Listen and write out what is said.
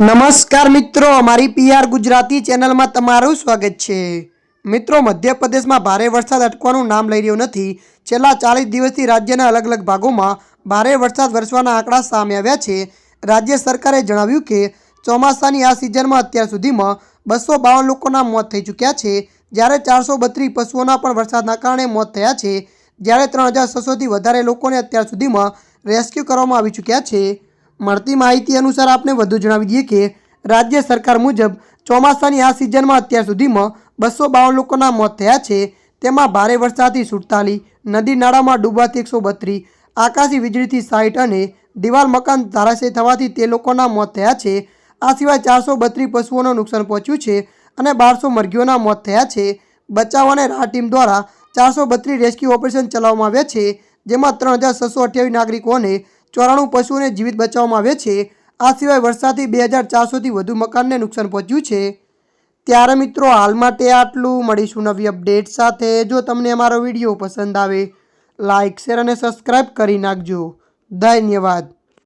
નમસ્કાર મિત્રો, અમારી પીઆર ગુજરાતી ચેનલમાં તમારું સ્વાગત છે. મિત્રો, મધ્યપ્રદેશમાં ભારે વરસાદ અટકવાનું નામ લઈ રહ્યો નથી. છેલ્લા ચાલીસ દિવસથી રાજ્યના અલગ અલગ ભાગોમાં ભારે વરસાદ વરસવાના આંકડા સામે આવ્યા છે. રાજ્ય સરકારે જણાવ્યું કે, ચોમાસાની આ સિઝનમાં અત્યાર સુધીમાં બસો બાવન લોકોના મોત થઈ ચૂક્યા છે. જ્યારે ચારસો બત્રીસ પશુઓના પણ વરસાદના કારણે મોત થયા છે. જ્યારે ત્રણ હજાર છસોથી વધારે લોકોને અત્યાર સુધીમાં રેસ્ક્યુ કરવામાં આવી ચૂક્યા છે. મળતી માહિતી અનુસાર આપને વધુ જણાવી દઈએ કે, રાજ્ય સરકાર મુજબ ચોમાસાની આ સિઝનમાં અત્યાર સુધીમાં બસો બાવન લોકોના મોત થયા છે. તેમાં ભારે વરસાદથી સુડતાલીસ નદી નાળામાં ડૂબવાથી એકસો બત્રીસ આકાશી વીજળીથી સાઠ અને દિવાલ મકાન ધરાશય થવાથી તે લોકોના મોત થયા છે. આ સિવાય ચારસો બત્રીસ પશુઓનું નુકસાન પહોંચ્યું છે અને બારસો મરઘીઓના મોત થયા છે. બચાવ અને રાહત ટીમ દ્વારા ચારસો બત્રીસ રેસ્ક્યુ ઓપરેશન ચલાવવામાં આવ્યા છે, જેમાં ત્રણ હજાર છસો અઠ્યાવીસ નાગરિકોને ચોરાણું પશુઓને જીવિત બચાવવામાં આવે છે. આ સિવાય વરસાદથી બે હજાર ચારસોથી વધુ મકાનને નુકસાન પહોંચ્યું છે. ત્યારે મિત્રો હાલ માટે આટલું. મળીશું નવી અપડેટ સાથે. જો તમને અમારો વીડિયો પસંદ આવે લાઇક શેર અને સબસ્ક્રાઈબ કરી નાખજો. ધન્યવાદ.